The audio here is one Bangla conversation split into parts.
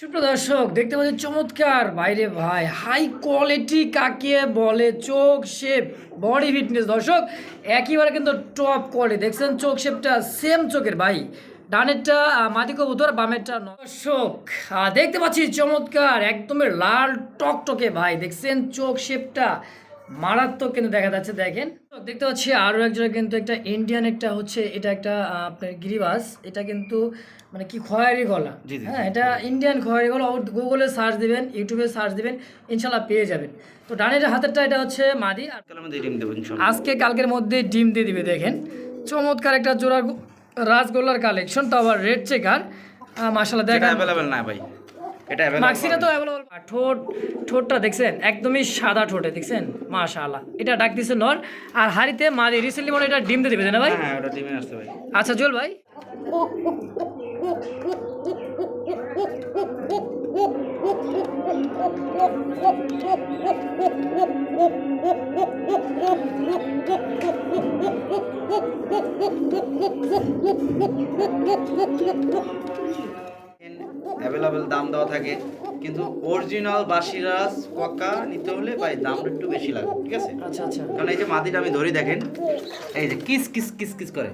সুপ্রদর্শক দেখতে পাচ্ছি চমৎকার। বাইরে ভাই হাই কোয়ালিটি কাকে বলে? চোখ শেপ বডি ফিটনেস দর্শক একইবারে কিন্তু টপ কোয়ালিটি দেখছেন চোখ শেপটা সেম চোখের ভাই। ডানেরটা মাটি কবুতর, বামেরটা দর্শক দেখতে পাচ্ছি চমৎকার, একদমই লাল টকটকে ভাই। দেখছেন চোখ শেপটা মারাত্মক কিন্তু দেখা যাচ্ছে দেখেন। দেখতে পাচ্ছি আরও একজনের কিন্তু একটা ইন্ডিয়ান একটা হচ্ছে এটা একটা আপনার গিরিবাস। এটা কিন্তু মানে কি খয়েরি গলা। হ্যাঁ এটা ইন্ডিয়ান খয়েরি গলা। ওর গুগলে সার্চ দিবেন ইউটিউবে সার্চ দিবেন ইনশাল্লাহ পেয়ে যাবেন। তো ডানের হাতেরটা এটা হচ্ছে মাদি। আজকে কালকের মধ্যে ডিম দিয়ে দিবে দেখেন। চমৎকার একটা জোড়া রাজগোল্লার কালেকশন তো আবার রেড চেকার মাসাল্লাহ দেখেন। অ্যাভেলেবেল না ভাই। এটা মাক্সিটা তো অ্যাভেলেবল ঠোঁট ঠোঁটটা দেখছেন একদমই সাদা ঠোঁটে দেখছেন? মাশাআল্লাহ। এটা ডাক দিছে নর। আর হাড়িতে মাদি রিসেন্টলি মনে এটা ডিম দিয়ে দিবে না ভাই? হ্যাঁ ওটা ডিমে আসছে ভাই। আচ্ছা জুয়েল ভাই। অ্যাভেলেবেল দাম দেওয়া থাকে। কিন্তু অরিজিনাল বাসিরাজ পক্কা নিতে হলে ভাই দামটা একটু বেশি লাগে ঠিক আছে? আচ্ছা আচ্ছা। কারণ এই যে মাদিটা আমি ধরি দেখেন এই যে কিস কিস কিস কিস করে।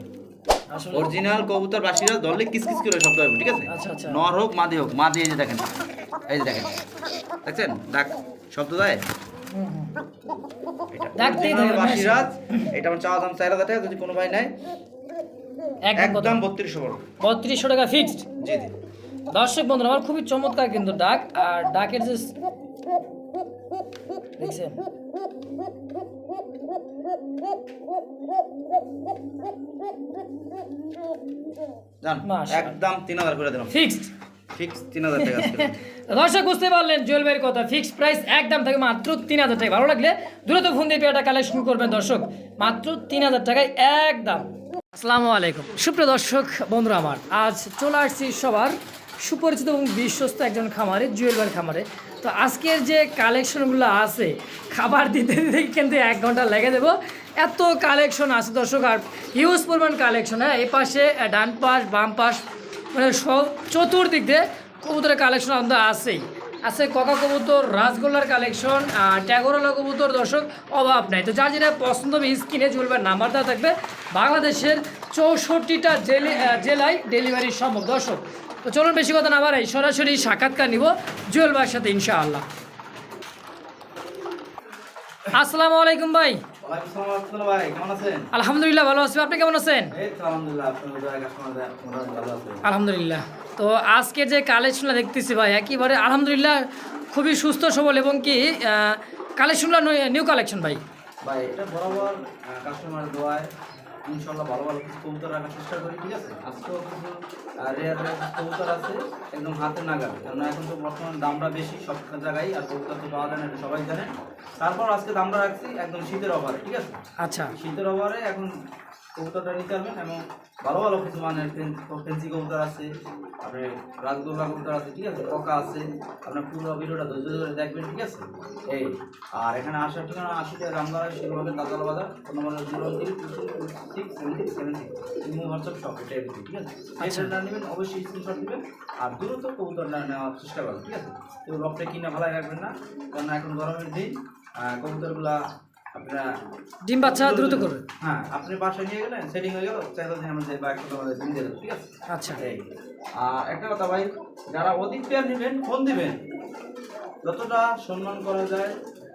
অরিজিনাল কবুতর বাসিরাজ ধরলে কিস কিস করে শব্দ হবে ঠিক আছে? আচ্ছা, আচ্ছা। নর হোক মাদি হোক মাদি এই যে দেখেন এই যে দেখেন। দেখছেন? ডাক শব্দ দেয়? বাসিরাজ এটা আমার চাওয়া দাম চার হাজার টাকা যদি কোনো ভাই নেয় একদম বত্রিশশো বত্রিশশো টাকা ফিক্সড জি জি। দর্শক বন্ধুরা আমার খুবই চমৎকার কিন্তু ডাক। আর ডাকের যে দেখছেন? একদম তিন হাজার করে দিলাম। ফিক্সড। ফিক্স তিন হাজার টাকা আজকে। দর্শক বুঝতে পারলেন কথা। ফিক্সড প্রাইস একদম থাকে মাত্র তিন হাজার টাকা। ভালো লাগলে দ্রুত ফোন দিয়ে পেয়ারটা কালেকশন করবেন দর্শক। মাত্র তিন হাজার টাকায় একদম। আসসালামু আলাইকুম। সুপ্রিয় দর্শক বন্ধুরা আমার আজ চলে আসছি সবার সুপরিচিত এবং বিশ্বস্ত একজন খামারে, জুয়েলবার খামারে। তো আজকের যে কালেকশনগুলো আছে, খাবার দিতে দিতে কিন্তু এক ঘণ্টা লেগে দেবো এত কালেকশন আছে দর্শক, আর হিউজ পরিমাণ কালেকশন হ্যাঁ? এই পাশে ডান পাশ, বাম পাশ মানে সব চতুর্দিক দিয়ে কবুতরের কালেকশন আমাদের আছেই। আছে ককা কবুতর, রাসগোল্লার কালেকশন, আর ট্যাগরওয়ালা কবুতর, দর্শক, অভাব নাই। তো যার যেটা পছন্দ হবে, স্ক্রিনে চলবে নাম্বার দেওয়া থাকবে। বাংলাদেশের চৌষট্টিটা জেলে জেলায় ডেলিভারি সম্ভব। দর্শক তো চলুন বেশি কথা না বাড়াই সরাসরি সাক্ষাৎকার নিব জুয়েল ভাইয়ের সাথে ইনশাআল্লাহ। আসসালামু আলাইকুম ভাই। আলহামদুলিল্লাহ ভালো আছি। আপনি কেমন আছেন? আলহামদুলিল্লাহ তো আজকে যে কালেকশনটা দেখতেছি ভাই একেবারে আলহামদুলিল্লাহ খুবই সুস্থ সবল এবং কি কালেকশনগুলো নিউ কালেকশন ভাই। ভাই এটা বরাবর কাস্টমার দোয়ায় ইনশাল্লাহ ভালো ভালো কিছু কবুতর রাখার চেষ্টা করি ঠিক আছে? আজকেও কিছু রেয়ার রেয়ার কবুতর আছে একদম হাতে নাগাবে কেননা এখন তো বর্তমানে দামটা বেশি সব জায়গায় আর কবুতর তো পাওয়া যায় না এটা সবাই জানে। তারপর আজকে দামটা রাখছি একদম শীতের অফারে ঠিক আছে? আচ্ছা। শীতের অভাবে এখন কবুতরটা নিতে পারবেন এবং ভালো ভালো কিছু মানের ফেন্সি কবুতর আছে আপনার রাজগোল্লা কবুতর আছে ঠিক আছে পকা আছে। আপনার পুরো ভিডিওটা ধৈর্য ধরে দেখবেন ঠিক আছে? এই আর এখানে আসার ঠিকানা আশি টাকা দাম দ্বারা সেগুলো তাজা বাজার কোনো মানে zero three six seven six seven six imo WhatsApp সব এটা ঠিক আছে? এই সেটটা নেবেন অবশ্যই স্ক্রিনশট নেবেন আর দ্রুত কবুতরটা নেওয়ার চেষ্টা করবেন ঠিক আছে? তো রবটা কিনে ভালো রাখবেন না কারণ এখন গরমের দিন কবুতরগুলা ডিম বাচ্চা দ্রুত করবে? হ্যাঁ আপনি বাসায় নিয়ে গেলেন সেটিং হয়ে গেল চাইলে দিন আমাদের বা একশো আমাদের দিয়ে দেবো, ঠিক আছে? আচ্ছা। আর একটা কথা ভাই যারা অধিক পেয়ার নেবেন ফোন দিবেন। যতটা সম্মান করা যায়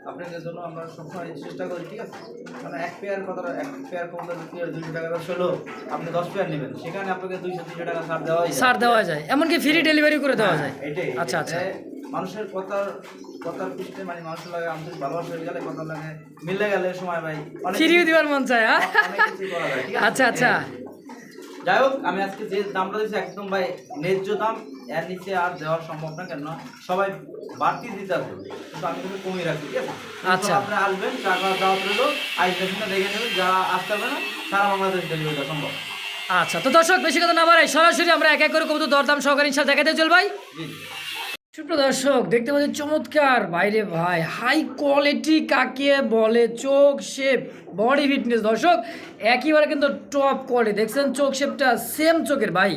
আপনাদের জন্য আমরা সবসময় চেষ্টা করি ঠিক আছে? মানে এক পেয়ার কথাটা এক পেয়ার কমতে পেয়ার দুশো টাকা দশ হলো আপনি দশ পেয়ার নেবেন। সেখানে আপনাকে দুইশো তিনশো টাকা ছাড় দেওয়া সার দেওয়া যায় এমনকি ফ্রি ডেলিভারি করে দেওয়া যায়। এটাই আচ্ছা আচ্ছা। মানুষের কথার কথার পৃষ্ঠে মানে মানুষের লাগে আন্তরিক ভালোবাসা হয়ে গেলে কথা লাগে মিলে গেলে সময় ভাই ফ্রিও দিবার মন চায় হ্যাঁ? আচ্ছা আচ্ছা। যাই হোক আমি আজকে যে দামটা দিচ্ছি একদম ভাই ন্যায্য দাম এর নিচে আর দেওয়া সম্ভব না কেন সবাই বাড়তি দিতে হবে। কিন্তু আমি কিন্তু কমিয়ে রাখি ঠিক আছে? আচ্ছা। আপনি আসবেন টাকা দাওয়াত রইল আসবেন না দেখে নেবেন যারা আসতে হবে না সারা বাংলাদেশ ডেলিভারিটা সম্ভব। আচ্ছা তো দর্শক বেশি কথা না বাড়াই সরাসরি আমরা এক এক করে কবুতর দরদাম সহকারে ইনশাল দেখাতে চল ভাই। দর্শক দেখতে পাচ্ছি চমৎকার। বাইরে ভাই হাই কোয়ালিটি কাকে বলে? চোখ শেপ বডি ফিটনেস দর্শক একইবারে কিন্তু টপ কোয়ালিটি দেখছেন চোখ শেপটা সেম চোখের ভাই।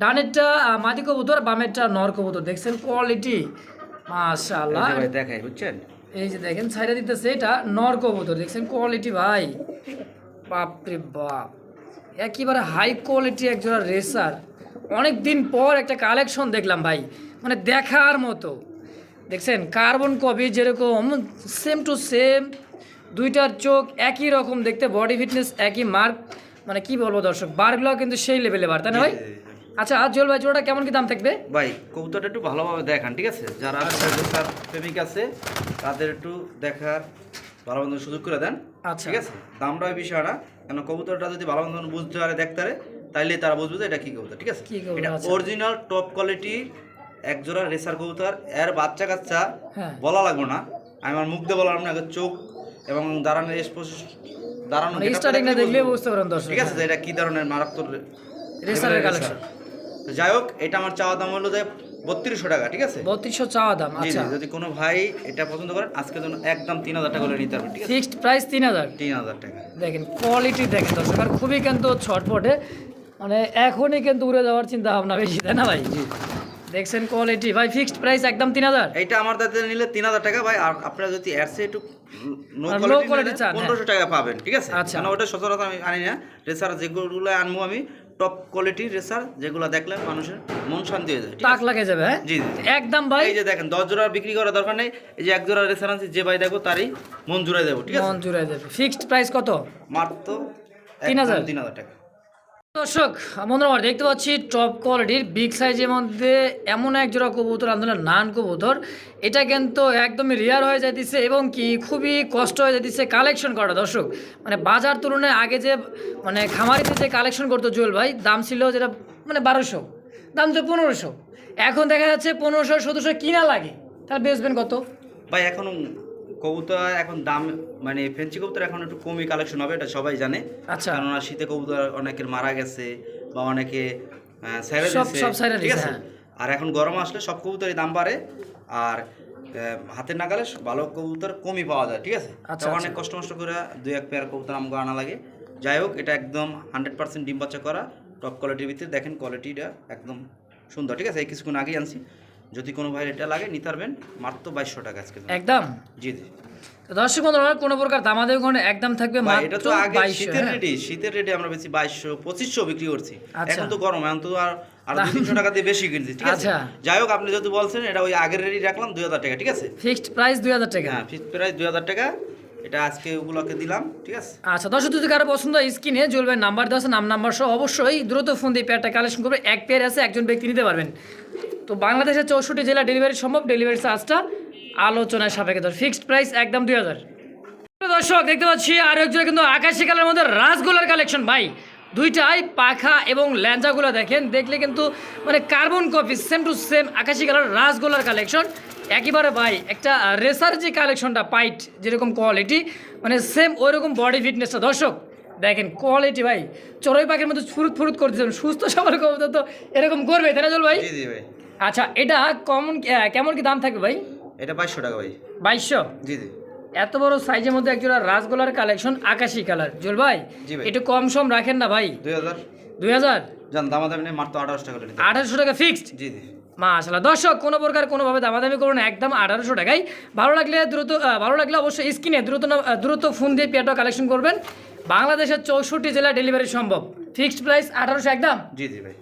ডানেরটা মাদি কবুতর বামেরটা নর কবুতর। দেখছেন কোয়ালিটি মাশাআল্লাহ। এই যে দেখাই বুঝছেন? এই যে দেখেন ছাইরা দিতেছে এটা নর কবুতর। দেখছেন কোয়ালিটি ভাই। বাপরে বাপ। একেবারে হাই কোয়ালিটি একজোড়া রেসার অনেক দিন পর একটা কালেকশন দেখলাম ভাই মানে দেখার মতো। দেখছেন কার্বন কপি যেরকম সেম টু সেম দুইটার চোখ একই রকম দেখতে বডি ফিটনেস একই মার্ক মানে কি বলব দর্শক বারগুলো কিন্তু সেই লেভেলে বার তাই না ভাই? আচ্ছা আর জল ভাই জোড়াটা কেমন কি দাম থাকবে? ভাই কবুতরটা একটু ভালোভাবে দেখান ঠিক আছে? যারা তার প্রেমিক আছে তাদের একটু দেখার ভালো সুযোগ করে দেন আচ্ছা। ঠিক আছে? দামটা ওই বিষয় না কেন কবুতরটা যদি ভালো বুঝতে পারে দেখতে পারে তাইলে তারা বুঝবে যে এটা কি কবুতর ঠিক আছে? এটা। অরিজিনাল টপ কোয়ালিটি এক জোড়া রেসার কবুতর এর বাচ্চা কাচ্চা হ্যাঁ। বলা লাগবে না। আমি আমার মুখ দিয়ে বললাম না আগে চোখ এবং দাঁড়ানোর দাঁড়ানো মানে স্টার্টিং না দেখলে বুঝতে পারেন দর্শক ঠিক আছে যে এটা কি ধরনের মারাত্মক রেসারের কালেকশন তো যাই হোক এটা আমার চাওয়া দাম হলো যে বত্রিশশো টাকা ঠিক আছে? বত্রিশশো চাওয়া দাম আচ্ছা। যদি কোনো ভাই এটা পছন্দ করেন আজকে জন্য একদম তিন হাজার টাকা করে নিতে পারবেন ঠিক আছে? ফিক্সড প্রাইস তিন হাজার। তিন হাজার টাকা। দেখেন কোয়ালিটি দেখেন দর্শক আর খুবই কিন্তু ছটপটে মানে এখনই কিন্তু উড়ে যাওয়ার চিন্তা ভাবনা বেশি তাই না ভাই? দেখছেন কোয়ালিটি ভাই ফিক্সড প্রাইস একদম তিন হাজার। এইটা আমার দাদা নিলে তিন হাজার টাকা ভাই। আর আপনারা যদি এরসে একটু নো কোয়ালিটি চান, হ্যাঁ। পনেরোশো টাকা পাবেন ঠিক আছে? আচ্ছা। ওটা সচরাচর আমি আনি না। রেসার যেগুলো আনব আমি টপ কোয়ালিটির রেসার যেগুলো দেখলে মানুষের মন শান্তি হয়ে যায় টাক আছে? লাগে যাবে হ্যাঁ? জি জি একদম ভাই। এই যে দেখেন দশ জোড়া বিক্রি করার দরকার নেই। এই যে এক জোড়া রেসার আনছি যে ভাই দেখো তারই মন জুড়ে দেবো ঠিক আছে? মন জুড়ে যাবে ফিক্সড প্রাইস কত? মাত্র তিন হাজার? তিন হাজার টাকা। দর্শক, আমরা দেখতে পাচ্ছি টপ কোয়ালিটির বিগ সাইজের মধ্যে এমন এক জোড়া কবুতর আন্দোলন নান কবুতর। এটা কিন্তু একদমই রেয়ার হয়ে যাইতেছে এবং কি খুবই কষ্ট হয়ে যাইতেছে কালেকশন করা দর্শক মানে বাজার তুলনায় আগে যে মানে খামারিতে যে কালেকশন করতো জুয়েল ভাই, দাম ছিল যেটা মানে বারোশো, দাম তো পনেরোশো। এখন দেখা যাচ্ছে পনেরোশো, সতেরোশো কিনা লাগে। তাহলে বেচবেন কত? ভাই, এখন কবুতর এখন দাম মানে ফেন্সি কবুতর এখন একটু কমই কালেকশন হবে এটা সবাই জানে। আচ্ছা। কেননা শীতে কবুতর অনেকের মারা গেছে বা অনেকে ছেড়ে ঠিক আছে? হ্যাঁ। আর এখন গরম আসলে সব কবুতরই দাম বাড়ে আর হাতের নাগালে ভালো কবুতর কমই পাওয়া যায় ঠিক আছে? আচ্ছা, অনেক কষ্ট মষ্ট করে দুই এক পেয়ার কবুতর আমাকে আনা লাগে। যাই হোক এটা একদম হান্ড্রেড পার্সেন্ট ডিম বাচ্চা করা টপ কোয়ালিটির ভিতরে দেখেন কোয়ালিটিটা একদম সুন্দর ঠিক আছে? এই কিছুক্ষণ আগেই আনছি। যদি কোনো ভাই এটা লাগে নিতে পারবেন। মাত্র বাইশশো টাকা আজকে একদম? জি জি। দর্শক বন্ধুরা কোনো প্রকার দামাদের কোনো একদম থাকবে এটা তো আগে শীতের রেটে শীতের রেটে আমরা বেশি বাইশশো পঁচিশশো বিক্রি করছি। আচ্ছা। এখন তো গরম এখন তো আর আর তিনশো টাকা দিয়ে বেশি কিনছি ঠিক আছে? আচ্ছা। যাই হোক আপনি যদি বলছেন এটা ওই আগের রেডি রাখলাম দুই হাজার টাকা ঠিক আছে? ফিক্সড প্রাইস দুই হাজার টাকা। হ্যাঁ ফিক্স প্রাইস দুই হাজার টাকা। এটা আজকে ওগুলোকে দিলাম, ঠিক আছে? আচ্ছা দর্শক, যদি কারও পছন্দ হয় স্ক্রিনে জুয়েলবের নাম্বার দেওয়া আছে, নাম, নাম্বার সহ অবশ্যই দ্রুত ফোন দিয়ে পেয়ারটা কালেকশন করবে। এক পেয়ার আছে, একজন ব্যক্তি নিতে পারবেন। তো বাংলাদেশের চৌষট্টি জেলা ডেলিভারি সম্ভব ডেলিভারি চার্জটা আলোচনায় সাপেক্ষে ধর ফিক্সড প্রাইস একদম দুই হাজার। দর্শক, দেখতে পাচ্ছি আর একজন কিন্তু আকাশি কালার মধ্যে রাসগোলার কালেকশন ভাই, দুইটাই পাখা এবং ল্যাঞ্জাগুলো দেখেন, দেখলে কিন্তু মানে carbon copy same to same আকাশি কালার রাসগোলার কালেকশন একেবারে ভাই একটা রেসার যে কালেকশনটা পাইট যেরকম কোয়ালিটি মানে সেম ওইরকম বডি ফিটনেসটা দর্শক দেখেন কোয়ালিটি ভাই চড়ুই পাখির মতো ফুরুত ফুরুত করতেছেন সুস্থ সবল কবুতর তো এরকম করবে তাই না জল ভাই? আচ্ছা এটা কমন কেমন কি দাম থাকবে ভাই? এটা বাইশশো টাকা ভাই। বাইশশো? জি জি। এত বড় সাইজের মধ্যে একজোড়া রাসগোলার কালেকশন আকাশি কালার জুল ভাই একটু কম সম রাখেন না ভাই। দুই হাজার। দুই হাজার? জান দামা দামি মাত্র আঠারোশো টাকা আঠারোশো টাকা ফিক্সড জি জি। মাশাল্লাহ দর্শক কোনো প্রকার কোনোভাবে দামাদামি করুন একদম আঠারোশো টাকায়। ভালো লাগলে দ্রুত ভালো লাগলে অবশ্যই স্ক্রিনে দ্রুত দ্রুত ফোন দিয়ে পেয়ারটা কালেকশন করবেন। বাংলাদেশের চৌষট্টি জেলা ডেলিভারি সম্ভব। ফিক্সড প্রাইস আঠারোশো একদম? জি জি ভাই।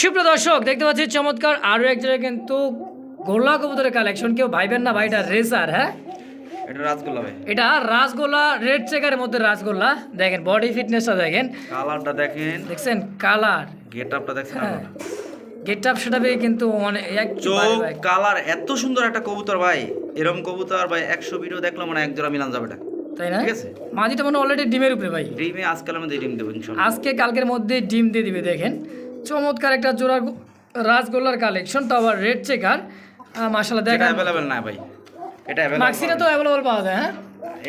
সুপ্রিয় দর্শক দেখতে পাচ্ছি চমৎকার আরও এক জায়গায় কিন্তু গোল্লা কবুতরের কালেকশন কেউ ভাইবেন না ভাইটা রেসার হ্যাঁ? এটা রাজগোল্লা ভাই। এটা রাসগোল্লা রেড চেকারের মধ্যে রাসগোল্লা দেখেন বডি ফিটনেসটা দেখেন। কালারটা দেখেন। দেখছেন কালার গেট আপটা দেখছেন হ্যাঁ। গেট আপ সেটা কিন্তু অনেক এক চোখ কালার এত সুন্দর একটা কবুতর ভাই। এরকম কবুতর ভাই একশো ভিডিও দেখলাম মানে এক জোড়া মিলান যাবে এটা। তাই না? ঠিক আছে। মাঝিটা মানে অলরেডি ডিমের উপরে ভাই। ডিমে আজকালের মধ্যে ডিম দেবো ইনশাল্লাহ। আজকে কালকের মধ্যে ডিম দিয়ে দিবে দেখেন। চমৎকার একটা জোড়া রাসগোল্লার কালেকশন তো আবার রেড চেকার দেখেন। অ্যাভেলেবেল না ভাই। এটা মাক্সিটা তো অ্যাভেলেবল পাওয়া যায় হ্যাঁ?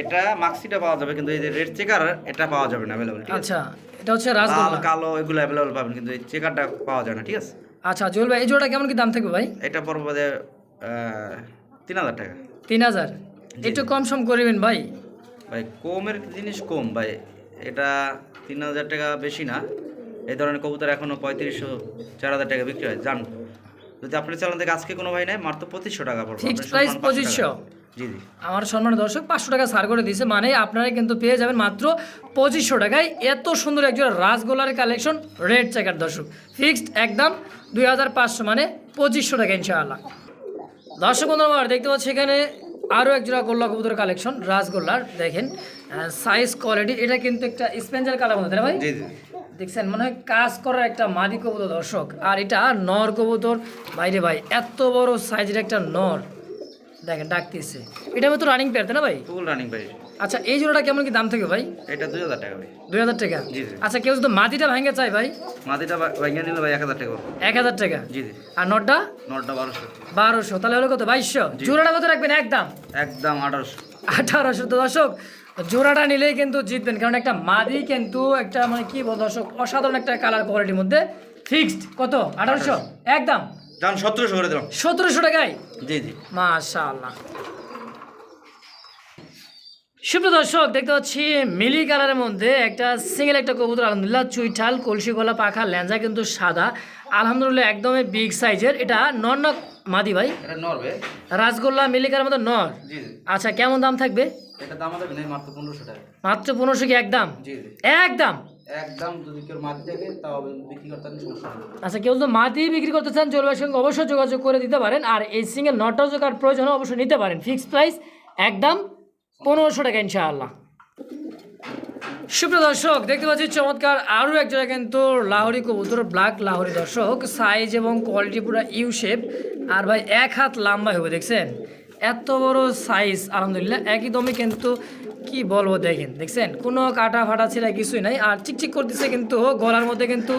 এটা মাক্সিটা পাওয়া যাবে কিন্তু এই যে রেড চেকার এটা পাওয়া যাবে না অ্যাভেলেবেল আচ্ছা এটা হচ্ছে লাল রাসগোল্লা। কালো এগুলো অ্যাভেলেবেল পাবেন কিন্তু এই চেকারটা পাওয়া যায় না ঠিক আছে? আচ্ছা জুয়েল ভাই এই জোড়াটা কেমন কি দাম থাকবে ভাই? এটা পড়বে তিন হাজার টাকা। তিন হাজার? একটু কম সম করবেন ভাই। ভাই কমের জিনিস কম ভাই। এটা তিন হাজার টাকা বেশি না। এই ধরনের কবুতর এখনও পঁয়ত্রিশশো চার হাজার টাকা বিক্রি হয়। জান যদি আপনার চালান থেকে আজকে কোনো ভাই নেয় মাত্র পঁচিশশো টাকা পড়বে। Fixed আপনার price সম্মান 500 2500 টাকা। জি জি। আমার সম্মানের দর্শক পাঁচশো টাকা সার করে দিয়েছে। মানে আপনারা কিন্তু পেয়ে যাবেন মাত্র পঁচিশশো টাকায়। এত সুন্দর একজন রাসগোলার কালেকশন রেড চেকার দর্শক। ফিক্সড একদম দুই হাজার পাঁচশো মানে পঁচিশশো টাকা ইনশাআল্লাহ। দর্শক বন্ধু আমার দেখতে পাচ্ছি এখানে আরও এক জোড়া গোল্লা কবুতর কালেকশন রাসগোল্লার। দেখেন সাইজ কোয়ালিটি এটা কিন্তু একটা স্পেঞ্জার কালার মধ্যে ভাই? জি জি। দেখছেন মনে হয় কাজ করার একটা মাদি কবুতর দর্শক। আর এটা নর কবুতর। বাইরে ভাই এত বড় সাইজের একটা নর। দেখেন ডাকতেছে। এটা তো রানিং পেয়ার তাই না ভাই? ফুল রানিং প্রাইস আচ্ছা এই জোড়াটা কেমন কি দাম থাকে ভাই? এটা দুই হাজার টাকা ভাই। দুই হাজার টাকা? জি, জি। আচ্ছা কেউ যদি মাটিটা ভাঙে চাই ভাই? মাদিটা ভাইয়া নিলে ভাই এক হাজার টাকা এক হাজার টাকা? জি জি। আর নটটা? নটটা বারোশো। বারোশো। তাহলে হলো কত বাইশশো? জোড়াটা কত রাখবেন একদম? একদম আঠারোশো। আঠারোশো তো দর্শক জোড়াটা নিলেই কিন্তু জিতবেন। কারণ একটা মাদি কিন্তু একটা মানে কি বল দর্শক অসাধারণ একটা কালার কোয়ালিটির মধ্যে ফিক্সড কত? আঠারোশো? একদম? যান সতেরোশো করে দিলাম। সতেরোশো টাকায়? জি জি। মাশাআল্লাহ। সুপ্রিয় দর্শক দেখতে পাচ্ছি মিলি কালারের মধ্যে একটা সিঙ্গেল একটা কবুতর আলহামদুলিল্লাহ চুইঠাল কলসি গলা পাখা ল্যাঞ্জা কিন্তু সাদা। আলহামদুলিল্লাহ একদমই বিগ সাইজের এটা নর নক মাদি ভাই? রাসগোল্লা মিলি কালারের মধ্যে নর? আচ্ছা কেমন দাম থাকবে? মাত্র পনেরোশো কি একদম? একদম? আচ্ছা কেউ যদি মাটি বিক্রি করতে চান জলবায়ুর সঙ্গে অবশ্যই যোগাযোগ করে দিতে পারেন। আর এই সিঙ্গেল নটাও যোগার প্রয়োজন অবশ্যই নিতে পারেন। ফিক্সড প্রাইস একদম পনেরোশো টাকা, ইনশাআল্লাহ। সুপ্রিয় দর্শক, দেখতে পাচ্ছি চমৎকার আরও এক জায়গায় কিন্তু লাহোরি কবুতর ব্ল্যাক লাহোরি দর্শক। সাইজ এবং কোয়ালিটি পুরো ইউ শেপ আর ভাই, এক হাত লম্বা হবে, দেখছেন? এত বড় সাইজ আলহামদুলিল্লাহ। একদমই কিন্তু কি বলব দেখেন দেখছেন? কোনো কাটা ফাটা ছিল কিছুই নাই আর চিকচিক করতেছে কিন্তু গলার মধ্যে কিন্তু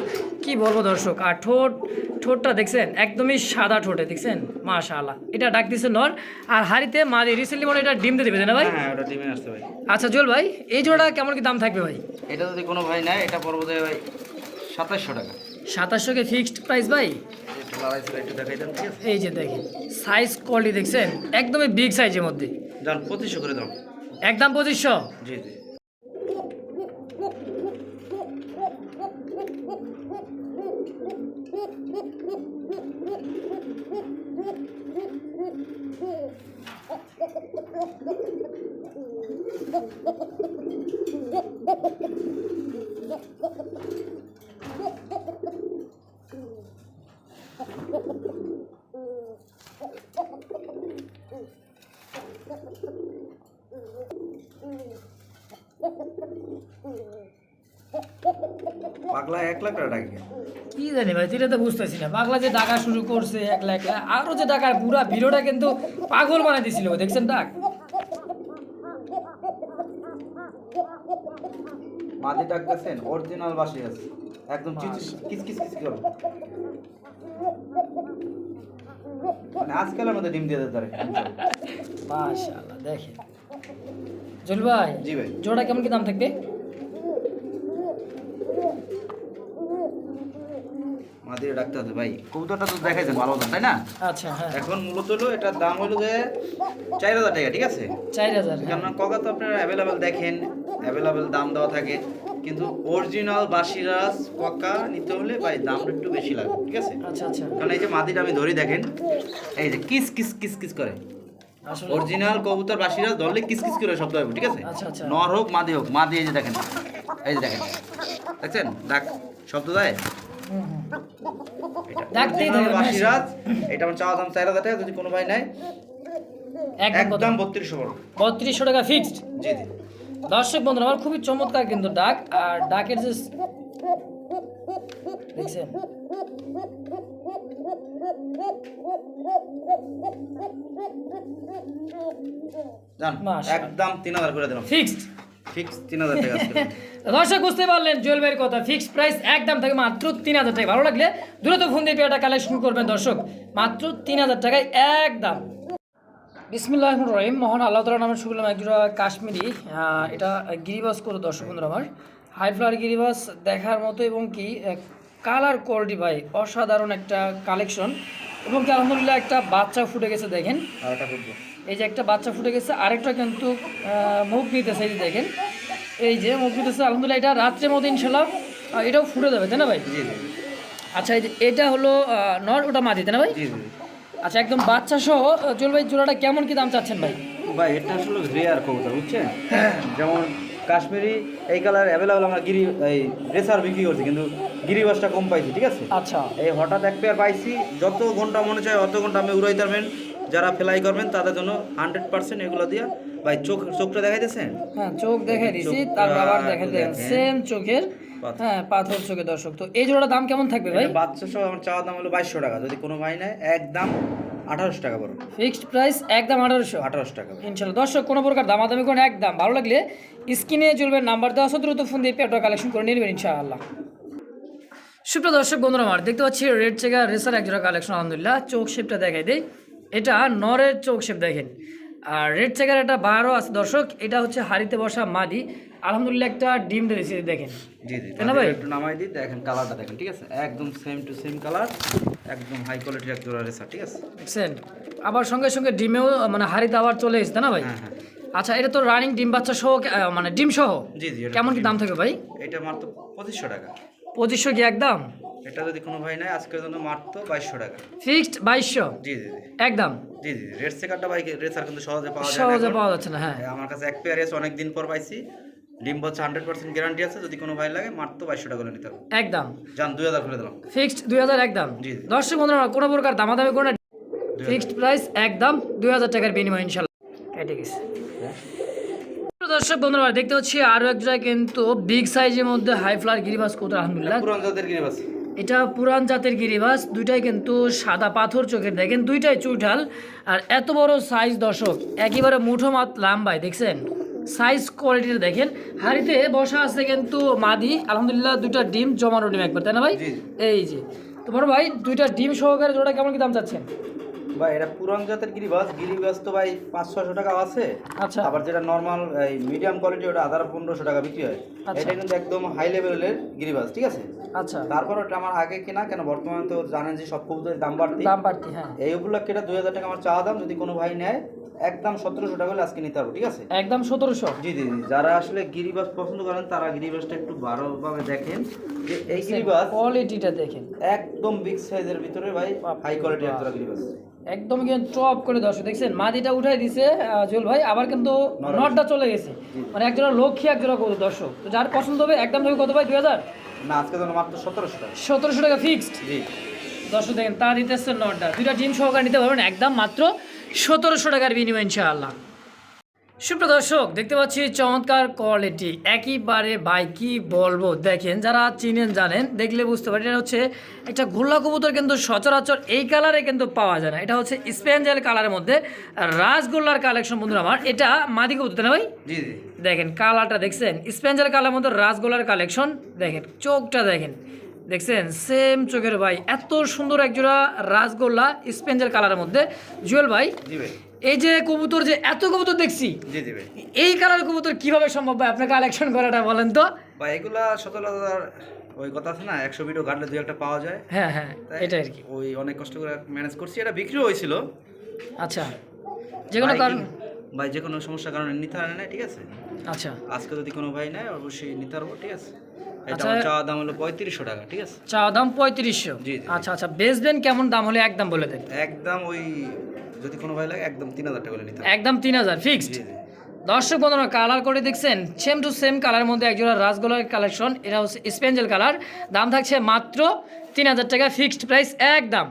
কি বলব দর্শক আর ঠোঁট ঠোঁটটা দেখছেন? একদমই সাদা ঠোঁটে দেখছেন? মাশাআল্লাহ। এটা ডাক দিছে নর আর হাড়িতে মাদি রিসেন্টলি মনে এটা ডিম দিয়ে দেবে না ভাই? হ্যাঁ ওটা ডিমে আসতে ভাই। আচ্ছা জল ভাই এই জোড়া কেমন কি দাম থাকবে ভাই? এটা যদি কোনো ভাই নেয় এটা পড়ব ভাই সাতাশশো টাকা। সাতাশশো কে ফিক্সড প্রাইস ভাই? এই যে দেখেন সাইজ কোয়ালিটি দেখছেন? একদমই বিগ সাইজের মধ্যে। যান পঁচিশশো করে দাম একদম পঁচিশশো জি জি। পাগলা এক লাখ টাকা কি জানি ভাই তো বুঝতেছি না। পাগলা যে ডাকা শুরু করছে একলা একলা আরও যে ডাকার পুরা ভিডিওটা কিন্তু পাগল বানাই দিছিল দেখছেন ডাক? মাদি ডাক গেছেন অরিজিনাল বাসি আছে। একদম কিচ কিচ করে। মানে আজকালের মধ্যে ডিম দিয়ে পারে মাশাআল্লাহ দেখেন। জল ভাই জি ভাই। জোড়া কেমন কি দাম থাকবে? মাদিরে ডাকতে হবে ভাই। কবুতরটা তো দেখাইছেন ভালো দাম তাই না? আচ্ছা হ্যাঁ। এখন মূলত হলো এটার দাম হলো যে চার হাজার টাকা ঠিক আছে? চার হাজার। কেননা ককা তো আপনারা অ্যাভেলেবেল দেখেন অ্যাভেলেবেল দাম দেওয়া থাকে কিন্তু অরিজিনাল বাসিরাজ ককা নিতে হলে ভাই দামটা একটু বেশি লাগে ঠিক আছে? আচ্ছা আচ্ছা। কারণ এই যে মাদিটা আমি ধরি দেখেন এই যে কিস কিস কিস কিস করে। অরিজিনাল কবুতর বাসিরাজ ধরলে কিস কিস করে শব্দ হবে ঠিক আছে? আচ্ছা, আচ্ছা। নর হোক মাদি হোক মাদি এই যে দেখেন। এই যে দেখেন। দেখছেন? ডাক শব্দ দেয়? বাসিরাজ এটা আমার চাওয়া দাম চার হাজার টাকা যদি কোনো ভাই নেয়? একদম বত্রিশশো বত্রিশশো টাকা ফিক্সড জি জি। দর্শক বন্ধুরা আমার খুবই চমৎকার কিন্তু ডাক। আর ডাকের যে দেখছেন? জান একদম তিন হাজার করে দিলাম। ফিক্সড। ফিক্স তিন হাজার টাকা দর্শক বুঝতে পারলেন কথা। ফিক্সড প্রাইস একদম থাকে মাত্র তিন হাজার টাকা ভালো লাগলে দ্রুত ফোন দিয়ে পেয়াটা কালেকশন করবেন দর্শক। মাত্র তিন হাজার টাকায় একদম। বিসমিল্লাহ রহিম। মোহন আল্লাহ তালা শুনলাম একজোড়া কাশ্মীরি। এটা গিরিবাস করে দর্শক বন্ধুরা আমার। হাই ফ্লাওয়ার গিরিবাস দেখার মতো এবং কি কালার কোয়ালিটি ভাই অসাধারণ একটা কালেকশন এবং কি আলহামদুলিল্লাহ একটা বাচ্চা ফুটে গেছে দেখেন। এই যে একটা বাচ্চা ফুটে গেছে আরেকটা কিন্তু মুখ নিতেছে এই যে দেখেন। এই যে মুখ নিতেছে আলহামদুলিল্লাহ এটা রাত্রের মধ্যে ইনশাল্লাহ এটাও ফুটে যাবে তাই না ভাই? আচ্ছা এই যে এটা হলো নর ওটা মাদি তাই না ভাই? আচ্ছা একদম বাচ্চা সহ জুয়েল ভাই জোড়াটা কেমন কি দাম চাচ্ছেন ভাই? ভাই এটা আসলে রেয়ার কবুতর বুঝছেন? যেমন কাশ্মীরি এই কালার অ্যাভেলেবল আমরা গিরি এই রেসার বিক্রি করছি কিন্তু গিরিবাসটা কম পাইছি ঠিক আছে? আচ্ছা। এই হঠাৎ এক পেয়ার পাইছি যত ঘণ্টা মনে চায় অত ঘণ্টা আমি উড়াই পারবেন। যারা ফেলাই করবেন তাদের জন্য হান্ড্রেড পার্সেন্ট এগুলো দিয়া ভাই চোখ চোখটা দেখাইতেছেন? হ্যাঁ চোখ দেখাই দিছি তার বাবার দেখাই। সেম চোখের হ্যাঁ পাথর দর্শক। তো এই দাম কেমন থাকবে ভাই? এটা বাচ্চা সহ আমার দাম হলো বাইশশো টাকা। যদি কোনো ভাই নেয় একদম আঠারোশো টাকা ফিক্সড প্রাইস একদম আঠারোশো। আঠারোশো টাকা। ইনশাল্লাহ। দর্শক কোনো প্রকার দামাদামি করে একদম। ভালো লাগলে স্ক্রিনে চলবে নাম্বার দেওয়া আছে দ্রুত ফোন দিয়ে পেটটা কালেকশন করে নিয়ে নেবেন ইনশাআল্লাহ। সুপ্রিয় দর্শক বন্ধুরা আমার দেখতে পাচ্ছি রেড চেকার রেসার এক জোড়া কালেকশন আলহামদুলিল্লাহ। চোখ শেপটা দেখাই দেই। এটা নরের চোখ শেপ দেখেন। আর রেড চেকার একটা বারও আছে দর্শক এটা হচ্ছে হাড়িতে বসা মাদি। আলহামদুলিল্লাহ একটা ডিম দেখেন। জি জি তাই না ভাই? একটু নামাই দিই দেখেন কালারটা দেখেন ঠিক আছে? একদম সেম টু সেম কালার একদম হাই কোয়ালিটির এক জোড়া রেসার ঠিক আছে? দেখছেন আবার সঙ্গে সঙ্গে ডিমেও মানে হাড়িতে আবার চলে এসেছে না ভাই? হ্যাঁ হ্যাঁ। আচ্ছা এটা তো রানিং ডিম বাচ্চা সহ মানে ডিম সহ জি জি কেমন কি দাম থাকবে ভাই? এটা মাত্র পঁচিশশো টাকা। পঁচিশশো কি একদম? এটা যদি কোনো ভাই নেয় আজকের জন্য মাত্র বাইশশো টাকা। ফিক্সড বাইশশো? জি জি জি। একদম? জি জি রেড সেকারটা কিন্তু সহজে পাওয়া যায় সহজে পাওয়া যাচ্ছে না হ্যাঁ। হ্যাঁ, আমার কাছে এক পেয়ার এসে অনেক দিন পর পাইছি। ডিম হচ্ছে হান্ড্রেড পার্সেন্ট গ্যারান্টি আছে যদি কোনো ভাই লাগে মাত্র বাইশশো টাকা করে নিতে হবে। একদম। দুই হাজার করে দিলাম। ফিক্সড দুই হাজার একদম। জি। দর্শক বন্ধুরা কোনো প্রকার দামাদামি করে না। দুই ফিক্সড প্রাইস একদম দুই হাজার টাকার বিনিময় ইনশাল্লাহ কেটে গেছে দর্শক বন্ধুরা দেখতে পাচ্ছি আরও এক জায়গায় কিন্তু বিগ সাইজের মধ্যে হাই ফ্লার গিরিবাস কত আলহামদুলিল্লাহ। পুরান জাতের গিরিবাস এটা পুরান জাতের গিরিবাস দুইটাই কিন্তু সাদা পাথর চোখের দেখেন দুইটাই চুইঠাল। আর এত বড় সাইজ দশক একেবারে মুঠো মাত লাম্বাই দেখছেন? সাইজ কোয়ালিটিটা দেখেন। হাড়িতে বসা আছে কিন্তু মাদি আলহামদুলিল্লাহ দুইটা ডিম জমানো ডিম একবার তাই না ভাই? এই যে। তো বড় ভাই দুইটা ডিম সহকারে জোড়া কেমন কি দাম চাচ্ছেন? ভাই এটা পুরান জাতের গিরিবাস। গিরিবাস তো ভাই পাঁচ ছশো টাকা আছে। আচ্ছা। আবার যেটা নর্মাল এই মিডিয়াম কোয়ালিটি ওটা আধার পনেরোশো টাকা বিক্রি হয়। আচ্ছা। এটা কিন্তু একদম হাই লেভেলের গিরিবাস ঠিক আছে? আচ্ছা। তারপর ওটা আমার আগে কেনা কেন বর্তমানে তো জানেন যে সব কবুতরের দাম বাড়তি। দাম বাড়তি হ্যাঁ। এই উপলক্ষে এটা দুই হাজার টাকা আমার চাওয়া দাম যদি কোনো ভাই নেয় একদম সতেরোশো টাকা হলে আজকে নিতে পারব ঠিক আছে? একদম সতেরোশো? জি জি যারা আসলে গিরিবাস পছন্দ করেন তারা গিরিবাসটা একটু ভালোভাবে দেখেন। যে এই গিরিবাস কোয়ালিটিটা দেখেন। একদম বিগ সাইজের ভিতরে ভাই হাই কোয়ালিটি একটা গিরিবাস। একদম কিন্তু টপ করে দর্শক দেখছেন মাদিটা উঠাই দিছে জুল ভাই আবার কিন্তু নটটা চলে গেছে। মানে একজোড়া লক্ষ্মী একজোড়া কত দর্শক। তো যার পছন্দ হবে একদম কত ভাই দুই হাজার? না আজকে মাত্র সতেরোশো টাকা। সতেরোশো টাকা ফিক্সড জি। দর্শক দেখেন তা দিতেছে নটটা। দুইটা ডিম সহকারে নিতে পারবেন একদম মাত্র সতেরোশো টাকার বিনিময় ইনশাআল্লাহ। সুপ্রিয় দর্শক দেখতে পাচ্ছি চমৎকার কোয়ালিটি একইবারে ভাই কি বলব? দেখেন যারা চিনেন জানেন দেখলে বুঝতে পারেন এটা হচ্ছে একটা গোল্লা কবুতর কিন্তু সচরাচর এই কালারে কিন্তু পাওয়া যায় না। এটা হচ্ছে স্পেঞ্জেল কালারের মধ্যে রাসগোল্লার কালেকশন বন্ধুরা আমার। এটা মাদি কবুতর না ভাই? জি জি। দেখেন কালারটা দেখছেন? স্পেঞ্জেল কালার মধ্যে রাসগোলার কালেকশন দেখেন চোখটা দেখেন। দেখছেন সেম চোখের ভাই। এত সুন্দর একজোড়া রাসগোল্লা স্পেঞ্জেল কালারের মধ্যে। জুয়েল ভাই এই যে কবুতর যে এত কবুতর দেখছি এই কালার কবুতর কীভাবে সম্ভব ভাই? আপনার কালেকশন করাটা বলেন তো। বা এগুলা সচরাচর ওই কথা আছে না একশো ভিডিও ঘাটলে দুই একটা পাওয়া যায়। হ্যাঁ হ্যাঁ তাই এটা আর কি। ওই অনেক কষ্ট করে ম্যানেজ করছি। এটা বিক্রি হয়েছিল। আচ্ছা। যে কোনো কারণ ভাই যে কোনো সমস্যার কারণে নিতে পারে না ঠিক আছে? আচ্ছা। আজকে যদি কোনো ভাই নেয় অবশ্যই নিতে পারব ঠিক আছে? এটা আচ্ছা। চাওয়া দাম হলো পঁয়ত্রিশশো টাকা ঠিক আছে? চা দাম পঁয়ত্রিশশো? জি। আচ্ছা আচ্ছা বেচবেন কেমন দাম হলে একদম বলে দেন। একদম ওই যদি কোনো ভাই লাগে একদম তিন হাজার টাকা করে নিতে একদম তিন হাজার ফিক্সড দর্শক বন্ধুরা কালার করে দেখছেন সেম টু সেম কালার মধ্যে একজোড়া রাসগোলার কালেকশন এটা হচ্ছে স্পেঞ্জেল কালার দাম থাকছে মাত্র তিন হাজার টাকা ফিক্সড প্রাইস একদম।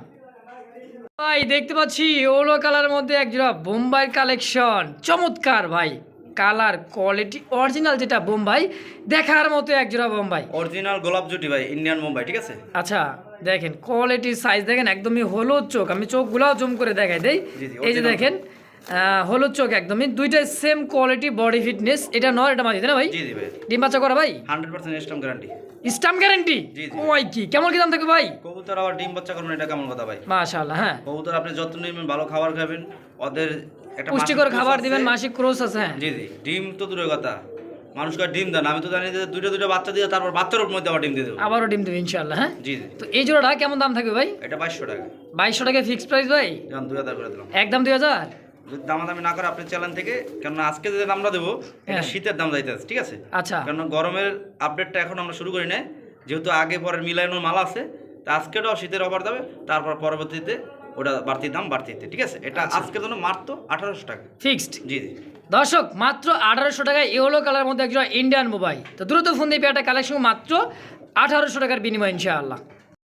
ভাই দেখতে পাচ্ছি ওলো কালার মধ্যে একজোড়া বোম্বাইয়ের কালেকশন চমৎকার ভাই। কালার কোয়ালিটি অরিজিনাল যেটা বোম্বাই দেখার মতো একজোড়া বোম্বাই। অরিজিনাল গোলাপ জুটি ভাই ইন্ডিয়ান মুম্বাই ঠিক আছে? আচ্ছা দেখেন কোয়ালিটি সাইজ দেখেন একদমই হলুদ চোখ। আমি চোখগুলাও জুম করে দেখাই দেই। এই যে দেখেন হলুদ চোখ একদমই। দুইটাই সেম কোয়ালিটি বডি ফিটনেস এটা নয় এটা মাঝে না ভাই? জি জি ভাই। ডিম বাচ্চা করা ভাই? Hundred percent stamp guarantee stamp guarantee জি, জি। ওই কি কেমন কি দাম থাকবে ভাই? কবুতর আবার ডিম বাচ্চা করবেন এটা কেমন কথা ভাই? মাশাআল্লাহ হ্যাঁ। কবুতর আপনি যত্ন নেবেন ভালো খাবার খাবেন ওদের পুষ্টিকর খাবার দিবেন মাসিক ক্রোস আছে। জি জি ডিম তো দূরের কথা। মানুষকে ডিম দেন আমি তো জানি যে দুটো দুটো বাচ্চা দিয়ে তারপর বাচ্চার মধ্যে আবার ডিম দিয়ে দেবো। আবারও ডিম দেবে ইনশাআল্লাহ হ্যাঁ? জি জি। তো এই জোড়াটা কেমন দাম থাকবে ভাই? এটা বাইশশো টাকা। বাইশশো টাকা ফিক্সড প্রাইস ভাই? যেমন দুই হাজার করে দিলাম। একদম দুই হাজার? যদি দামাদামি না করে আপনি চ্যানেল থেকে কেননা আজকে যে দামটা দেবো এটা হ্যাঁ। শীতের দাম যাইতে আছে ঠিক আছে? আচ্ছা। কারণ গরমের আপডেটটা এখন আমরা শুরু করি না যেহেতু আগে পরে মিলানোর মাল আছে তা আজকেটাও শীতের অফার দেবে তারপর পরবর্তীতে ওটা বাড়তি দাম বাড়তিতে ঠিক আছে? এটা আজকের জন্য মাত্র আঠারোশো টাকা। ফিক্সড? জি জি। দর্শক মাত্র আঠারোশো টাকায় ইয়েলো কালার মধ্যে একজন ইন্ডিয়ান মোবাইল তো দ্রুত ফোন দিয়ে পেয়ারটা কালেকশন মাত্র আঠারোশো টাকার বিনিময় ইনশাআল্লাহ।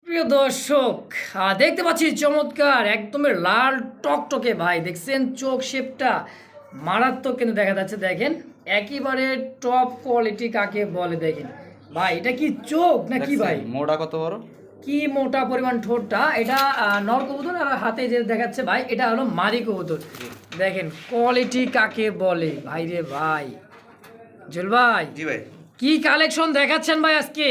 প্রিয় দর্শক দেখতে পাচ্ছি চমৎকার একদমই লাল টকটকে ভাই। দেখছেন চোখ শেপটা? মারাত্মক কিন্তু দেখা যাচ্ছে দেখেন। একেবারে টপ কোয়ালিটি কাকে বলে দেখেন। ভাই এটা কি চোখ না কি ভাই? মোড়া কত বড়? কি মোটা পরিমাণ ঠোঁটটা? এটা নর কবুতর আর হাতে যে দেখাচ্ছে ভাই এটা হলো মাদি কবুতর। দেখেন কোয়ালিটি কাকে বলে? ভাই রে ভাই। জুল ভাই। জি ভাই। কি কালেকশন দেখাচ্ছেন ভাই আজকে?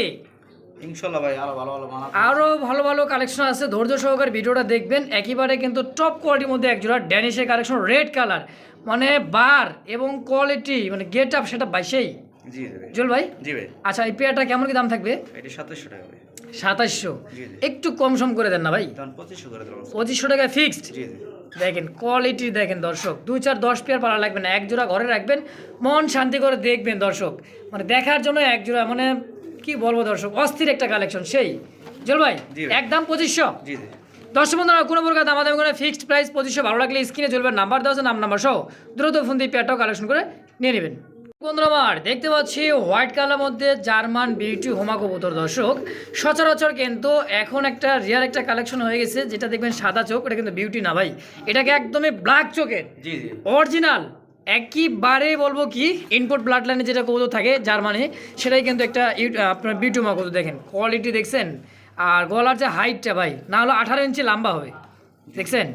ইনশাল্লাহ ভাই আরও ভালো ভালো আরও ভালো ভালো কালেকশন আছে। ধৈর্য সহকারে ভিডিওটা দেখবেন। একেবারে কিন্তু টপ কোয়ালিটির মধ্যে একজোড়া ড্যানিশের কালেকশন রেড কালার মানে বার এবং কোয়ালিটি মানে গেট আপ সেটা বাইশেই। জি জুল ভাই? জি ভাই। আচ্ছা এই পেয়ারটা কেমন কি দাম থাকবে? এটা সাতাশশো টাকা সাতাশশো। একটু কম সম করে দেন না ভাই। পঁচিশশো টাকা ফিক্সড দেখেন কোয়ালিটি দেখেন দর্শক। দুই চার দশ পেয়ার পাড়া লাগবে না এক জোড়া ঘরে রাখবেন মন শান্তি করে দেখবেন দর্শক। মানে দেখার জন্য এক জোড়া মানে কি বলব দর্শক অস্থির একটা কালেকশন সেই। জল ভাই। একদম পঁচিশশো। দর্শক বন্ধুরা কোনো প্রকার দাম দামাদামি করে ফিক্সড প্রাইস পঁচিশশো ভালো লাগলে স্ক্রিনে চলবে নাম্বার দেওয়া নাম নাম্বার সহ দ্রুত ফোন দিয়ে পেয়ারটাও কালেকশন করে নিয়ে নেবেন। বন্ধুরা আমার দেখতে পাচ্ছি হোয়াইট কালার মধ্যে জার্মান বিউটি হোমা কবুতর। দর্শক সচরাচর কিন্তু এখন একটা রিয়ার একটা কালেকশন হয়ে গেছে যেটা দেখবেন সাদা চোখ এটা কিন্তু বিউটি না ভাই। এটাকে একদমই ব্ল্যাক চোখের। জি জি। অরিজিনাল একইবারে বলব কি ইনপুট ব্লাড লাইনে যেটা কবুতর থাকে জার্মানি সেটাই কিন্তু একটা আপনার বিউটিমা কবুতর। দেখেন কোয়ালিটি দেখছেন আর গলার যে হাইটটা ভাই না হলো আঠারো ইঞ্চি লম্বা হবে। দেখছেন?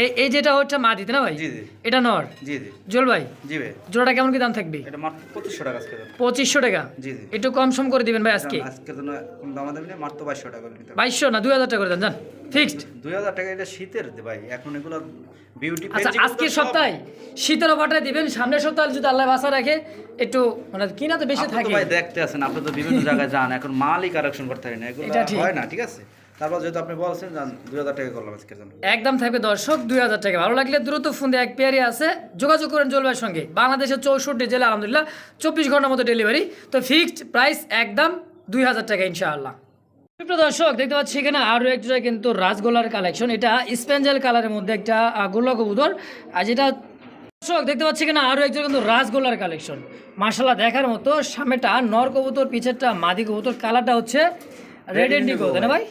এই এই যেটা হচ্ছে মা দিতে না ভাই? জি, জি। এটা নর? জি জি। জল ভাই? জি ভাই। জোড়াটা কেমন কি দাম থাকবে? এটা মাত্র পঁচিশশো টাকা আজকে পঁচিশশো টাকা? জি জি। একটু কম সম করে দিবেন ভাই আজকে। জন্য দাম মাত্র টাকা নিতে না করে দেন জান। ফিক্সড দুই হাজার টাকা এটা শীতের ভাই এখন এগুলো বিউটি আচ্ছা আজকের সপ্তাহে শীতের অফারটা দিবেন সামনের সপ্তাহে যদি আল্লাহ বাসা রাখে একটু মানে কিনা তো বেশি থাকে। ভাই দেখতে আছেন আপনি তো বিভিন্ন জায়গায় যান এখন মালই কারেকশন করতে হয় না এগুলো হয় না ঠিক আছে? তারপর যেহেতু আপনি বলছেন দুই হাজার টাকা করলাম আজকের জন্য। একদম থাকবে দর্শক, দুই হাজার টাকা। ভালো লাগলে দ্রুত ফোন দিয়ে এক পেয়ারই আছে। যোগাযোগ করেন জলবায়ুর সঙ্গে। বাংলাদেশের চৌষট্টি জেলা, আলহামদুলিল্লাহ, চব্বিশ ঘণ্টার মতো ডেলিভারি তো ফিক্সড প্রাইস একদম দুই হাজার টাকা, ইনশাআল্লাহ। দর্শক, দেখতে পাচ্ছি এখানে আরও একটা কিন্তু রাজগোলার কালেকশন এটা স্পেঞ্জেল কালারের মধ্যে একটা গোল্লা কবুতর। আর যেটা, দর্শক, দেখতে পাচ্ছি এখানে আরও একটা কিন্তু রাজগোলার কালেকশন মার্শাল্লাহ দেখার মতো, সামনেটা নর কবুতর, পিছেরটা মাদি কবুতর। কালারটা হচ্ছে রেড ইন্ডিগো তাই না ভাই?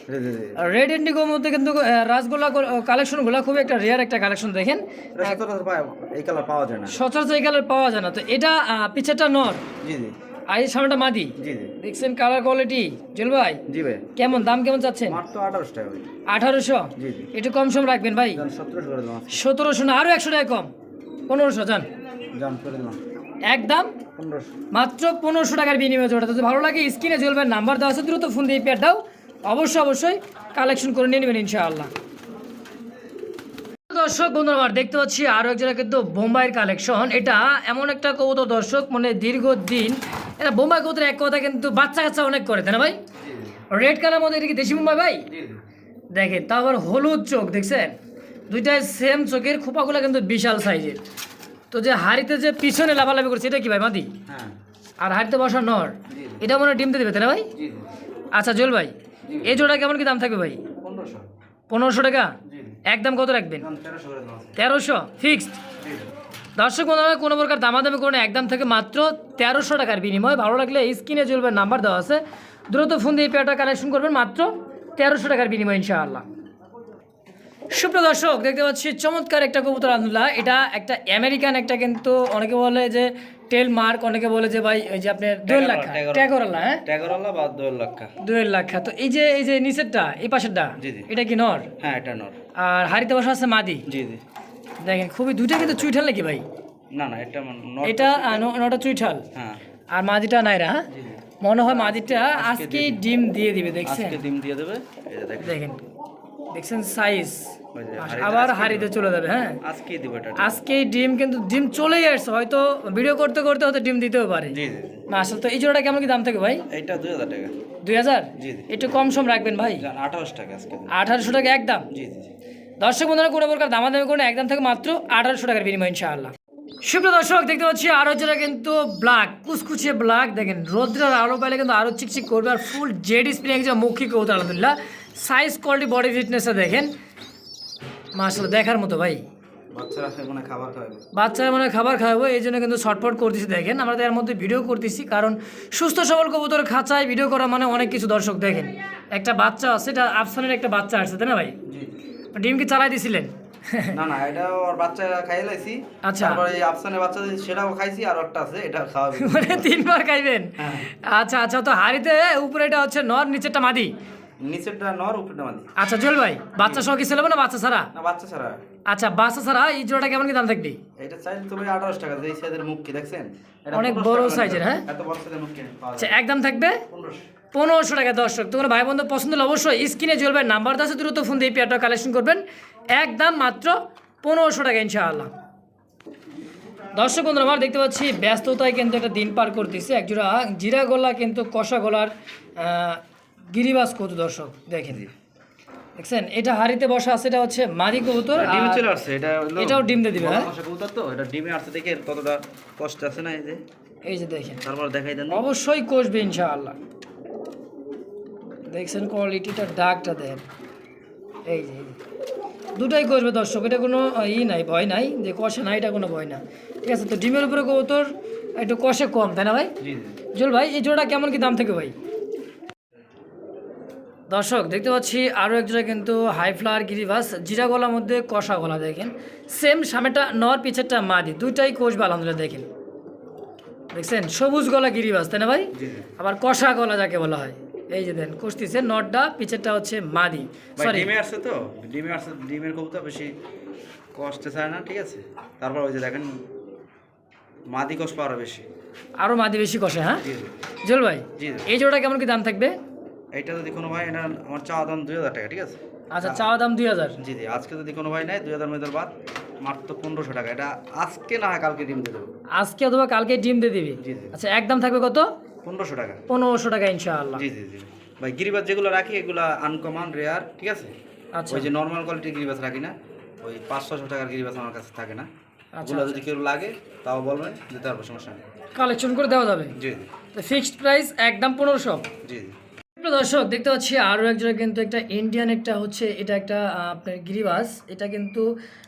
রেড ইন্ডিগোর মধ্যে কিন্তু রাসগোল্লা কালেকশনগুলো খুবই একটা রেয়ার একটা কালেকশন দেখেন। এই কালার পাওয়া যায় না। সচরাচর এই কালার পাওয়া যায় না। তো এটা আহ, পিছেরটা নর। জি জি। আর এই সামনেটা মাদি। জি জি। দেখছেন কালার কোয়ালিটি জুল ভাই? জি ভাই। কেমন দাম কেমন চাচ্ছেন? মাত্র আঠারোশো টাকা আঠারোশো? জি জি। একটু কম সম রাখবেন ভাই। সতেরোশো করে না আরও একশো টাকা কম। পনেরোশো যান যান করে দিলাম। একদম? মাত্র পনেরোশো টাকার বিনিময়ে জোড়া যদি ভালো লাগে স্ক্রিনে জ্বলবেন নাম্বার দেওয়া আছে দ্রুত ফোন দিয়ে পেয়ার দাও। অবশ্যই অবশ্যই কালেকশন করে নিয়ে নেবেন ইনশাআল্লাহ। দর্শক বন্ধুরা আমার দেখতে পাচ্ছি আরও এক জায়গায় কিন্তু বোম্বাইয়ের কালেকশন এটা এমন একটা কবুতর দর্শক মানে দীর্ঘদিন এটা বোম্বাই কবুতর এক কথা কিন্তু বাচ্চা কাচ্চা অনেক করে তাই না ভাই? রেড কালার মধ্যে এটা কি দেশি বোম্বাই ভাই? দেখেন তারপর হলুদ চোখ দেখছেন? দুইটাই সেম চোখের খোপাগুলো কিন্তু বিশাল সাইজের তো যে হাড়িতে যে পিছনে লাফালাফি করছে এটা কি ভাই মাদি হ্যাঁ। আর হাড়িতে বসা নর? এটা মনে হয় ডিম দেবে না ভাই? আচ্ছা জল ভাই এই জোড়া কেমন কি দাম থাকবে ভাই? পনেরোশো। টাকা? একদম কত রাখবেন? তেরোশো ফিক্সড? দর্শক বন্ধুরা কোনো প্রকার দামাদামি করে না, একদম থেকে মাত্র তেরোশো টাকার বিনিময়। ভালো লাগলে স্ক্রিনে চলবে নাম্বার দেওয়া আছে। দ্রুত ফোন দিয়ে পেয়ারটা কালেকশন করবেন মাত্র তেরোশো টাকার বিনিময় ইনশাআল্লাহ। সুপ্রিয় দর্শক দেখতে পাচ্ছি চমৎকার একটা কবুতর আলহামদুলিল্লাহ। এটা একটা আমেরিকান একটা কিন্তু অনেকে বলে যে টেল মার্ক অনেকে বলে যে ভাই ওই যে আপনার দুয়েল লাখা ট্যাগর- ট্যাগরওয়ালা হ্যাঁ? ট্যাগরওয়ালা বা দোয়েল লক্ষা দুয়েল লাখা। তো এই যে এই যে নিচেরটা এই পাশেরটা জি, জি। এটা কি নর? হ্যাঁ এটা নর। আর হাড়িতে বসা আছে মাদি? জি জি। দেখেন খুবই দুইটা কিন্তু চুইঠাল নাকি ভাই? না না এটা এটা নটা চুইঠাল। হ্যাঁ। আর মাদিটা নাইরা হ্যাঁ? মনে হয় মাদিটা আজকেই ডিম দিয়ে দিবে দেখছেন? আজকে ডিম দিয়ে দেবে। এই যে দেখেন। দেখেন দেখছেন সাইজ আবার আজকে হাড়িতে চলে যাবে হ্যাঁ? আজকেই দিবে এটা আজকেই ডিম কিন্তু ডিম চলেই আসছে হয়তো ভিডিও করতে করতে হয়তো ডিম দিতেও পারে। জি জি আসলে তো এই জোড়াটা কেমন কি দাম থাকে ভাই? এইটা দুই হাজার টাকা। দুই হাজার? জি একটু কম সম রাখবেন ভাই। আঠারোশো টাকা আজকে। আঠারোশো টাকা একদম? জি জি দর্শক বন্ধুরা কোনো প্রকার দামাদামি করে না, একদম থেকে মাত্র আঠারোশো টাকার বিনিময় ইনশাআল্লাহ। সুপ্রিয় দর্শক দেখতে পাচ্ছি আরও যেটা কিন্তু ব্ল্যাক কুচকুচে ব্ল্যাক দেখেন রোদ্রের আলো পাইলে কিন্তু আরও চিকচিক করবে আর ফুল জেড স্প্রিং একজন মুখী কৌতা আলহামদুলিল্লাহ। সাইজ কোয়ালিটি বডি ফিটনেসটা দেখেন। মাসাল্লাহ দেখার মতো ভাই। বাচ্চারা মানে খাবার খাবে বাচ্চারা মানে খাবার খাওয়াবো এই জন্য কিন্তু শর্টপট করতেছি দেখেন। আমরা এর মধ্যে ভিডিও করতেছি কারণ সুস্থ সবল কবুতর খাঁচায় ভিডিও করা মানে অনেক কিছু দর্শক দেখেন। একটা বাচ্চা আছে এটা আফসানের একটা বাচ্চা আসছে তাই না ভাই? ডিম কি চালাই দিছিলেন? না না এটা ওর বাচ্চা খাইয়ে লাইছি। আচ্ছা। তারপরে এই আফসানের বাচ্চা সেটাও খাইছি আর একটা আছে এটা খাওয়াবে। মানে তিনবার খাইবেন? হ্যাঁ। আচ্ছা আচ্ছা তো হাড়িতে উপরে এটা হচ্ছে নর নিচেরটা মাদি। নিচেরটা নর উপরেটা মাদি আচ্ছা জল ভাই বাচ্চা সহ কি ছেলে না বাচ্চা ছাড়া? না বাচ্চা ছাড়া। আচ্ছা বাচ্চা ছাড়া এই জোড়াটা কেমন কি দাম থাকবে? এটা চাইলে তো ভাই আঠারোশো টাকা এই সাইজের মুখ কি দেখছেন? অনেক বড় সাইজের, হ্যাঁ? এত বড় সাইজের মুখ পাওয়া আচ্ছা একদম থাকবে? পনেরোশো। পনেরোশো টাকা দর্শক তোমার ভাই বন্ধু পছন্দ হলে অবশ্যই স্ক্রিনে জ্বলবে নাম্বার আছে দ্রুত ফোন দিয়ে পেয়ারটা কালেকশন করবেন। একদম মাত্র পনেরোশো টাকা ইনশাআল্লাহ। দর্শক বন্ধুরা আমার দেখতে পাচ্ছি ব্যস্ততায় কিন্তু একটা দিন পার করতেছে। একজোড়া জিরা গলা কিন্তু কষা গলার গিরিবাস কত দর্শক দেখেন। দেখছেন? এটা হাড়িতে বসা আছে এটা হচ্ছে মাদি কবুতর ডিমে চলে আসছে এটা এটাও ডিম দিয়ে দিবে, হ্যাঁ? কবুতর তো এটা ডিমে আসছে দেখে ততটা কষ্ট আছে না এই যে। এই যে দেখেন। তারপর দেখাই দেন। অবশ্যই কষবে ইনশাআল্লাহ। দেখছেন কোয়ালিটিটা ডাকটা দেন। এই যে। দুটাই কষবে দর্শক এটা কোনো ই নাই ভয় নাই যে কষে নাই এটা কোনো ভয় না। ঠিক আছে তো ডিমের উপরে কবুতর একটু কষে কম তাই না ভাই? জল ভাই এই জোড়া কেমন কি দাম থেকে ভাই? দর্শক দেখতে পাচ্ছি আরও এক জোড়া কিন্তু হাই ফ্লাওয়ার গিরিবাস জিরা গলার মধ্যে কষা গলা দেখেন। সেম সামনেটা নর পিছেরটা মাদি দুইটাই কষবে আলহামদুলিল্লাহ দেখেন। দেখছেন? সবুজ গলা গিরিবাস তাই না ভাই? আবার কষা গলা যাকে বলা হয়। এই যে দেন কষতিছে নটটা পিছেরটা হচ্ছে মাদি। সরি ডিমে আসছে তো? ডিমে আসছে ডিমের কবুতর বেশি কষ্টে চায় না ঠিক আছে? তারপর ওই যে দেখেন মাদি কষ্ট আরও বেশি। আরও মাদি বেশি কষে হ্যাঁ? জল ভাই এই জোড়া কেমন কি দাম থাকবে? এইটা যদি কোনো ভাই এটা আমার চাওয়া দাম দুই হাজার টাকা ঠিক আছে? আচ্ছা চাওয়া দাম দুই হাজার। জি জি আজকে যদি কোনো ভাই নেয় দুই হাজার মেয়েদের বাদ মাত্র পনেরোশো টাকা। এটা আজকে না হয় কালকে ডিম দিয়ে দেবো? আজকে অথবা কালকে ডিম দিয়ে দিবি? জি জি। আচ্ছা একদম থাকবে কত? পনেরোশো টাকা। পনেরোশো টাকা ইনশাআল্লাহ। জি জি জি। ভাই গিরিবাজ যেগুলো রাখি এগুলো আনকমন রেয়ার ঠিক আছে? আচ্ছা। ওই যে নর্মাল কোয়ালিটির গিরিবাজ রাখি না ওই পাঁচ ছশো টাকার গিরিবাজ আমার কাছে থাকে না। আচ্ছা, ওগুলো যদি কেউ লাগে তাও বলবেন দিতে পারব সমস্যা নেই। কালেকশন করে দেওয়া যাবে? জি জি। তো ফিক্সড প্রাইস একদম পনেরোশো। জি জি। দর্শক দেখতে পাচ্ছি আরও একজনের কিন্তু একটা ইন্ডিয়ান একটা হচ্ছে এটা একটা আপনার গিরিবাস। এটা কিন্তু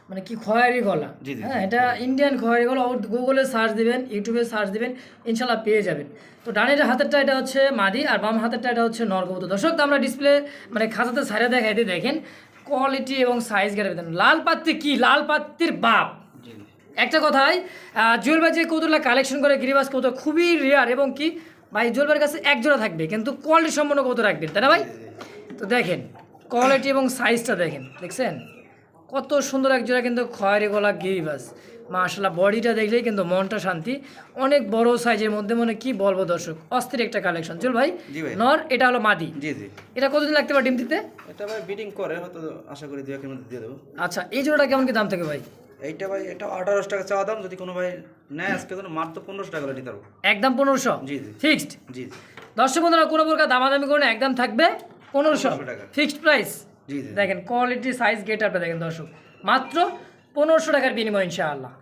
মানে কি খয়েরি গলা। হ্যাঁ এটা ইন্ডিয়ান খয়েরি গলা। গুগলে সার্চ দিবেন ইউটিউবে সার্চ দিবেন ইনশাল্লাহ পেয়ে যাবেন। তো ডানের হাতেরটা এটা হচ্ছে মাদি আর বাম হাতেরটা এটা হচ্ছে নরকবুতর। দর্শক তো আমরা ডিসপ্লে মানে খাতাতে সাইডে দেখাই দিয়ে দেখেন কোয়ালিটি এবং সাইজ গেলে লাল পাত্তি কি? লাল পাত্তির বাপ। একটা কথাই জুয়েলবার যে কৌতুলা কালেকশন করে গিরিবাস কৌতুক খুবই রেয়ার এবং কি ভাই জুয়েলবার কাছে এক জোড়া থাকবে কিন্তু কোয়ালিটি সম্পন্ন কত রাখবেন তাই না ভাই? তো দেখেন কোয়ালিটি এবং সাইজটা দেখেন দেখছেন? কত সুন্দর এক জোড়া কিন্তু খয়েরি গলা গিরিবাস মাশাল্লাহ বডিটা দেখলেই কিন্তু মনটা শান্তি। অনেক বড় সাইজের মধ্যে মনে কি বলব দর্শক অস্থির একটা কালেকশন চল ভাই নর এটা হলো মাদি। জি জি। এটা কতদিন লাগতে পারে ডিম দিতে? এটা ভাই বিডিং করে হয়তো আশা করি একের মধ্যে দিয়ে দেবো। আচ্ছা এই জোড়াটা কেমন কি দাম থাকে ভাই? এইটা ভাই এটা আঠারোশো টাকা চাওয়া দাম যদি কোনো ভাই নেয় আজকে তো মাত্র পনেরোশো টাকা দিতে পারব। একদম পনেরোশো? জি জি। ফিক্সড? জি জি। দর্শক বন্ধুরা কোনো প্রকার দামাদামি করে করুন একদম থাকবে পনেরোশো। 1500 টাকা। Fixed price? জি জি। দেখেন কোয়ালিটি সাইজ গেট আপটা দেখেন দর্শক। মাত্র পনেরোশো টাকার বিনিময় ইনশাআল্লাহ।